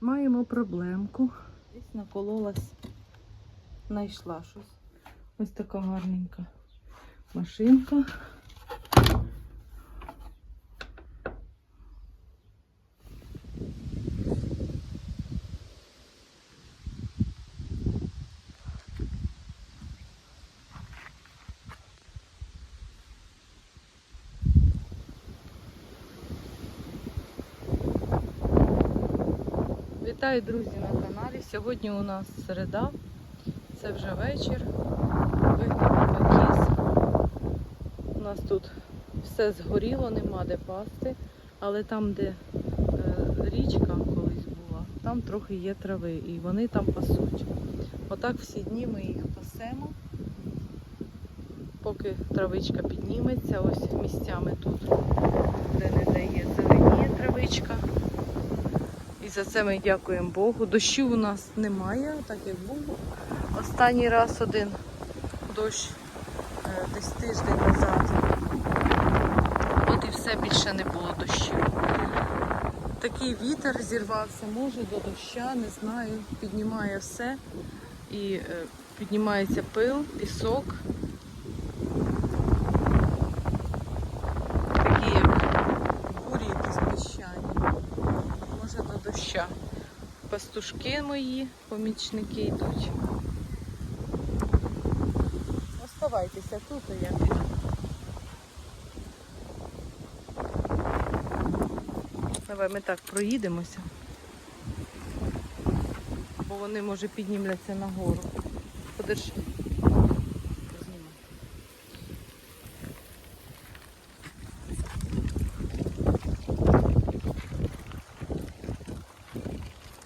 Маємо проблемку. Десь накололась, знайшла щось. Ось така гарненька машинка. Вітаю, друзі, на каналі. Сьогодні у нас середа, це вже вечір. Вигнали кіз. У нас тут все згоріло, нема де пасти, але там, де е, річка колись була, там трохи є трави і вони там пасуть. Отак всі дні ми їх пасемо, поки травичка підніметься, ось місцями тут, де не дає зеленіє травичка. І за це ми дякуємо Богу. Дощів у нас немає, так як був останній раз один дощ е, десь тиждень назад. От і все більше не було дощів. Такий вітер зірвався, може до доща, не знаю. Піднімає все. І е, піднімається пил, пісок. Такі як бурі якісь піщані може до доща. Пастушки мої, помічники йдуть. Оставайтеся тут, а я піду. Давай ми так проїдемося. Бо вони, може, піднімляться нагору. Подержи. Знімай.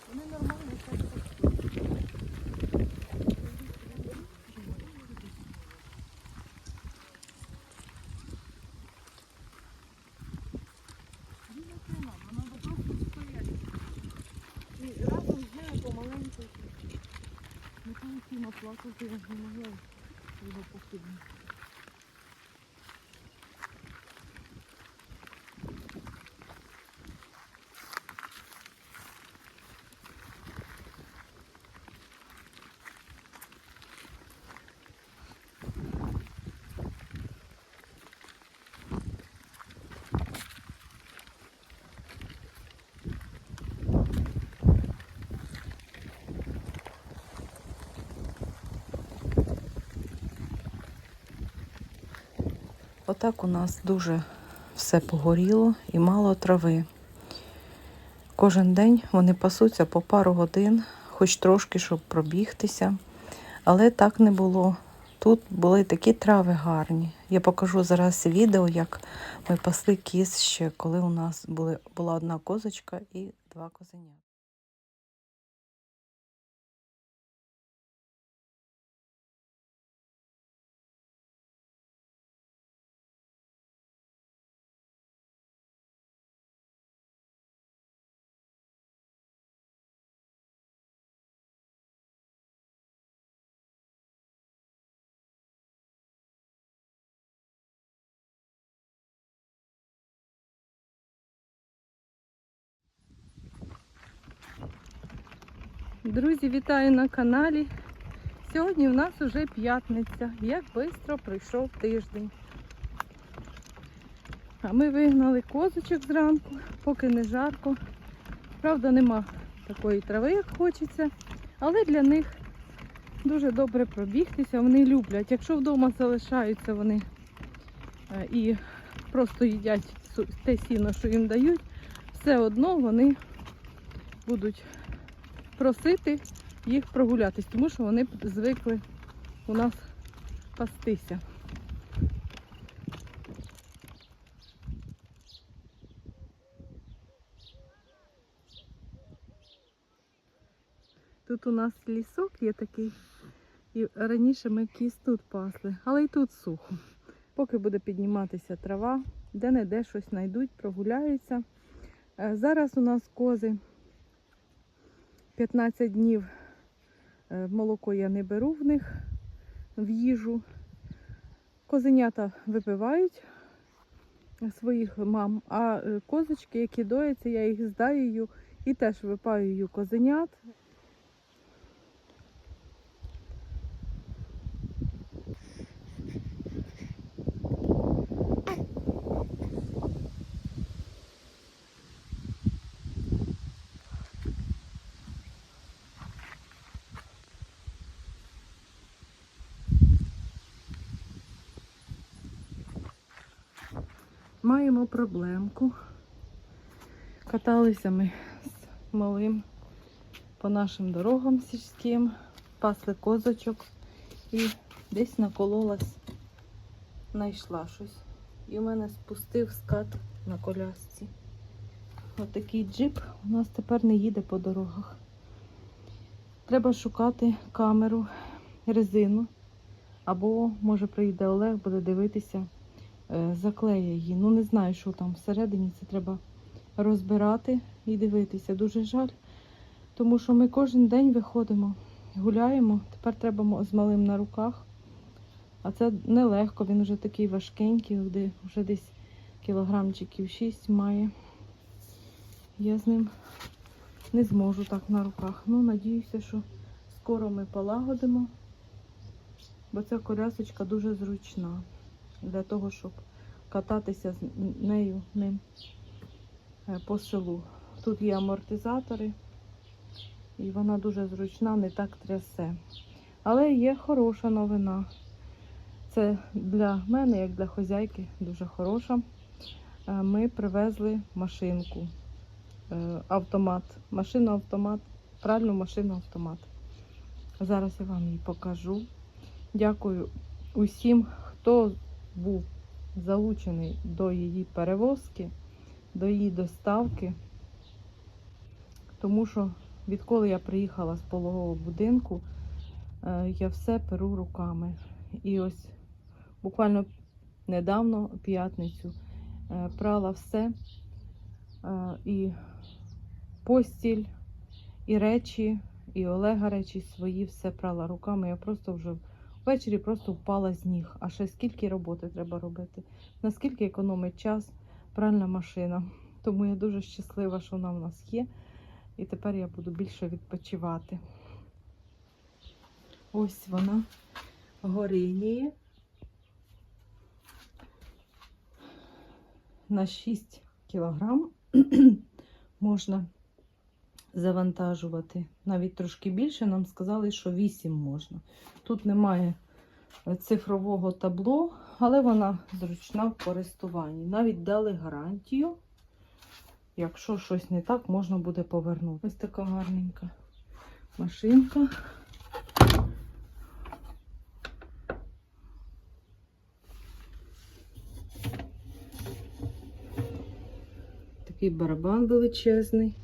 Вони нормально так. І разом з нею Не там Тіма плакав, я не могла його покинути. Отак у нас дуже все погоріло і мало трави. Кожен день вони пасуться по пару годин, хоч трошки, щоб пробігтися. Але так не було. Тут були такі трави гарні. Я покажу зараз відео, як ми пасли кіз ще, коли у нас були, була одна козочка і два козеня. Друзі, вітаю на каналі. Сьогодні в нас уже п'ятниця. Як швидко пройшов тиждень. А ми вигнали козочок зранку, поки не жарко. Правда, нема такої трави, як хочеться, але для них дуже добре пробігтися. Вони люблять. Якщо вдома залишаються вони е, і просто їдять те сіно, що їм дають, все одно вони будуть просити їх прогулятись, тому що вони звикли у нас пастися. Тут у нас лісок є такий, і раніше ми кіз тут пасли, але й тут сухо. Поки буде підніматися трава, де-не-де щось знайдуть, прогуляються. Е, Зараз у нас кози 15 днів е, молоко я не беру в них в їжу. Козенята випивають своїх мам, а е, козочки, які дояться, я їх здаю І теж випаюю козенят. Маємо проблемку. Каталися ми з малим по нашим дорогам сільським, пасли козочок і десь накололась, знайшла щось. І у мене спустив скат на колясці. Отакий джип у нас тепер не їде по дорогах. Треба шукати камеру, резину. Або, може, прийде Олег, буде дивитися, е, заклеє її. Ну, не знаю, що там всередині. Це треба розбирати і дивитися. Дуже жаль, тому що ми кожен день виходимо, гуляємо. Тепер треба з малим на руках. А це нелегко, він вже такий важкенький, вже десь кілограмчиків 6 має. Я з ним не зможу так на руках. Ну, надіюся, що скоро ми полагодимо, бо ця колясочка дуже зручна для того, щоб кататися з нею ним е, по селу. Тут є амортизатори, і вона дуже зручна, не так трясе. Але є хороша новина. Це для мене, як для хозяйки, дуже хороша. Е, Ми привезли машинку, е, автомат, машину-автомат, пральну машину-автомат. Зараз я вам її покажу. Дякую усім, хто був залучений до її перевозки, до її доставки. Тому що відколи я приїхала з пологового будинку, е, я все перу руками. І ось буквально недавно, п'ятницю, е, прала все. Е, І постіль, і речі, і Олега речі свої, все прала руками. Я просто вже ввечері просто впала з ніг. А ще скільки роботи треба робити, наскільки економить час пральна машина. Тому я дуже щаслива, що вона в нас є. І тепер я буду більше відпочивати. Ось вона горініє. На 6 кілограм можна завантажувати. Навіть трошки більше нам сказали, що 8 можна. Тут немає е, цифрового табло, але вона зручна в користуванні. Навіть дали гарантію. Якщо щось не так, можна буде повернути. Ось така гарненька машинка. Такий барабан величезний.